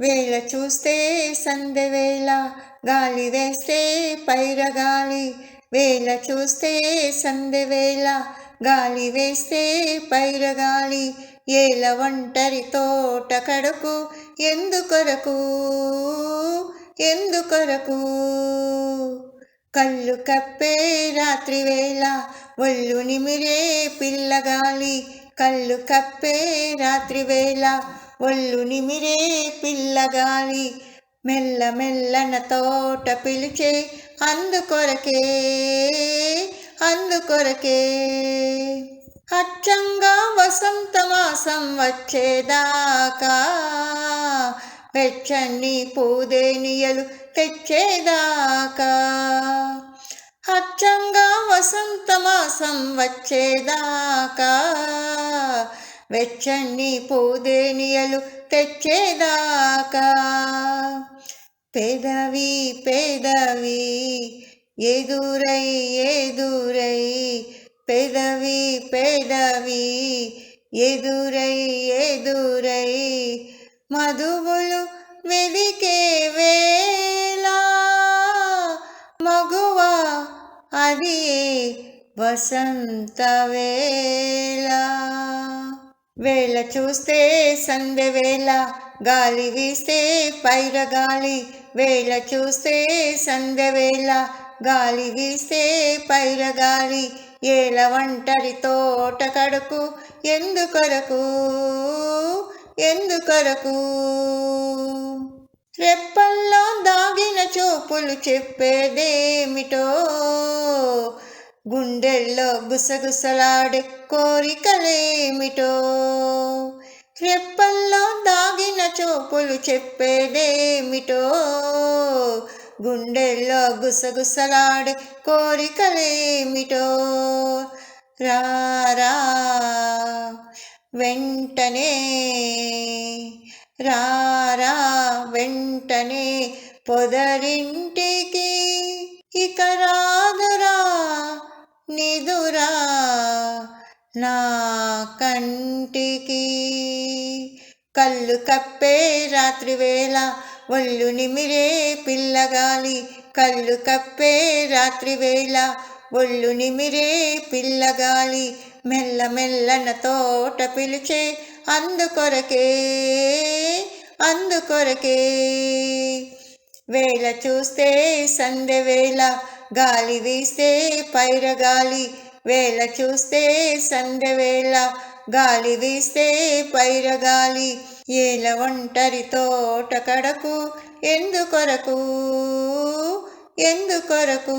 వేళ చూస్తే సందె వేళ గాలి వేస్తే పైరగాలి. వేళ చూస్తే సందె వేళ గాలి వేస్తే పైరగాలి. ఏల ఒంటరి తోట కడుకు ఎందుకొరకు? ఎందుకొరకు? కళ్ళు కప్పే రాత్రి వేళ ఒళ్ళు నిమిరే పిల్లగాలి. కళ్ళు కప్పే రాత్రి వేళ ఒళ్ళు నిమిరే పిల్లగాలి. మెల్ల మెల్లన తోట పిలిచే అందుకొరకే అందుకొరకే. అచ్చంగా వసంత మాసం వచ్చేదాకా వెచ్చని పూదేనియలు తెచ్చేదాకా. అచ్చంగా వసంత మాసం వచ్చేదాకా వెచ్చని పూదేనియలు తెచ్చేదాకా. పెదవి పెదవి ఎదురై ఎదురై పెదవి పెదవి ఎదురై ఎదురై మధువులు వెదికే వేలా మగువ అది వసంత వేళ. వేళ చూస్తే సందెవేళ గాలి వీస్తే పైర గాలి వేళ చూస్తే సందె వేళ గాలి వీస్తే పైర గాలి ఏల ఒంటరి తోట కడుకు ఎందుకొరకు ఎందుకొరకు? రెప్పల్లో దాగిన చూపులు చెప్పేదేమిటో? గుండెల్లో గుసగుసలాడే కోరికలేమిటో? రెప్పల్లో దాగిన చూపులు చెప్పేదేమిటో? గుండెల్లో గుసగుసలాడే కోరికలేమిటో? రారా వెంటనే రారా వెంటనే పొదరింటికి ఇక రా. నిదురా నా కంటికి. కళ్ళు కప్పే రాత్రివేళ ఒళ్ళు నిమిరే పిల్లగాలి కళ్ళు కప్పే రాత్రివేళ ఒళ్ళు నిమిరే పిల్లగాలి మెల్ల మెల్లన తోట పిలిచే అందుకొరకే అందుకొరకే వేళ చూస్తే సంధ్య వేళ గాలి వీస్తే పైరగాలి వేళ చూస్తే సందె వేళ గాలి వీస్తే పైరగాలి ఏల ఒంటరి తోట కడకు. ఎందుకొరకు? ఎందుకొరకు?